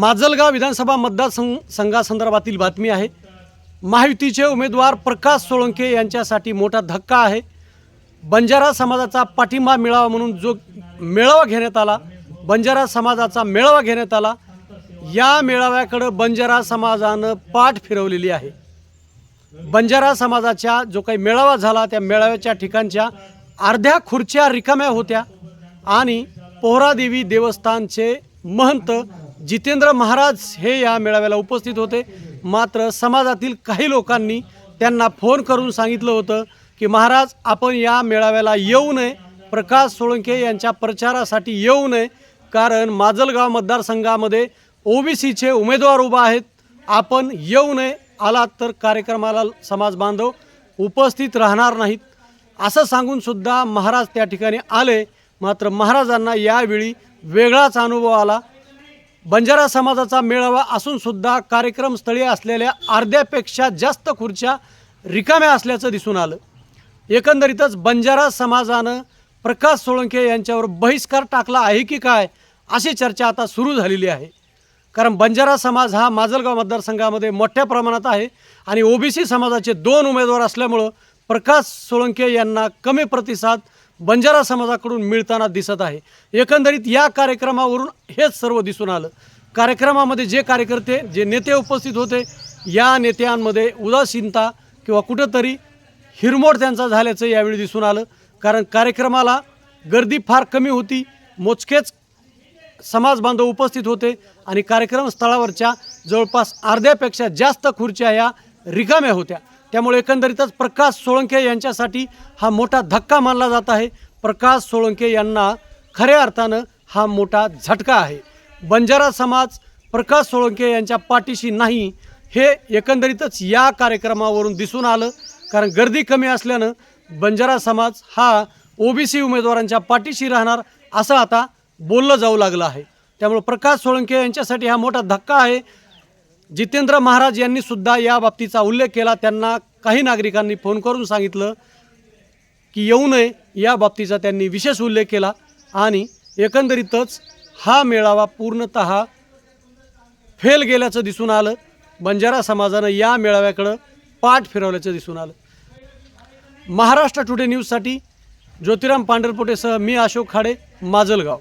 माजलगाव विधानसभा मतदारसंघ संघासंदर्भातील बातमी आहे. महायुतीचे उमेदवार प्रकाश सोळंके यांच्यासाठी मोठा धक्का आहे. बंजारा समाजाचा पाठिंबा मिळावा म्हणून जो मेळावा घेण्यात आला बंजारा समाजाचा मेळावा घेण्यात आला या मेळाव्याकडं बंजारा समाजानं पाठ फिरवलेली आहे. बंजारा समाजाच्या जो काही मेळावा झाला त्या मेळाव्याच्या ठिकाणच्या अर्ध्या खुर्च्या रिकाम्या होत्या आणि पोहरादेवी देवस्थानचे महंत जितेंद्र महाराज हे या मेळाव्याला उपस्थित होते. मात्र समाजातील काही लोकांनी त्यांना फोन करून सांगितलं होतं की महाराज आपण या मेळाव्याला येऊ नये. प्रकाश सोळंके यांच्या प्रचारासाठी येऊ नये. कारण माजलगाव मतदारसंघामध्ये ओबीसीचे उमेदवार उभा आहेत. आपण येऊ नये. आलात तर कार्यक्रमाला समाज बांधव उपस्थित राहणार नाहीत. असं सांगूनसुद्धा महाराज त्या ठिकाणी आले. मात्र महाराजांना यावेळी वेगळाच अनुभव आला. बंजारा समाजाचा मेळावा असून सुद्धा कार्यक्रमस्थळी असलेल्या अर्ध्यापेक्षा जास्त खुर्च्या रिकाम्या असल्याचं दिसून आलं. एकंदरीतच बंजारा समाजानं प्रकाश सोळंके यांच्यावर बहिष्कार टाकला आहे की काय अशी चर्चा आता सुरू झालेली आहे. कारण बंजारा समाज हा माजलगाव मतदारसंघामध्ये मोठ्या प्रमाणात आहे आणि ओबीसी समाजाचे दोन उमेदवार असल्यामुळं प्रकाश सोळंके यांना कमी प्रतिसाद बंजारा समाजाकडून मिळताना दिसत आहे. एकंदरीत या कार्यक्रमावरून हेच सर्व दिसून आलं. कार्यक्रमामध्ये जे कार्यकर्ते जे नेते उपस्थित होते या नेत्यांमध्ये उदासीनता किंवा कुठंतरी हिरमोड त्यांचा झाल्याचं यावेळी दिसून आलं. कारण कार्यक्रमाला गर्दी फार कमी होती. मोजकेच समाज बांधव उपस्थित होते आणि कार्यक्रम स्थळावरच्या जवळपास अर्ध्यापेक्षा जास्त खुर्च्या या रिकाम्या होत्या. त्यामुळे एकंदरीतच प्रकाश सोळंके यांच्यासाठी हा मोठा धक्का मानला जात आहे. प्रकाश सोळंके यांना खऱ्या अर्थानं हा मोठा झटका आहे. बंजारा समाज प्रकाश सोळंके यांच्या पाठीशी नाही हे एकंदरीतच या कार्यक्रमावरून दिसून आलं. कारण गर्दी कमी असल्यानं बंजारा समाज हा ओबीसी उमेदवारांच्या पाठीशी राहणार असं आता बोललं जाऊ लागलं आहे. त्यामुळे प्रकाश सोळंके यांच्यासाठी हा मोठा धक्का आहे. जितेंद्र महाराज यांनी सुद्धा या बाबतीचा उल्लेख केला. त्यांना काही नागरिकांनी फोन करून सांगितलं की येऊ नये. या बाबतीचा त्यांनी विशेष उल्लेख केला आणि एकंदरीतच हा मेळावा पूर्णत फेल गेल्याचं दिसून आलं. बंजारा समाजानं या मेळाव्याकडं पाठ फिरवल्याचं दिसून आलं. महाराष्ट्र टुडे न्यूजसाठी ज्योतिराम पांढरपोटेसह मी अशोक खाडे माजलगाव.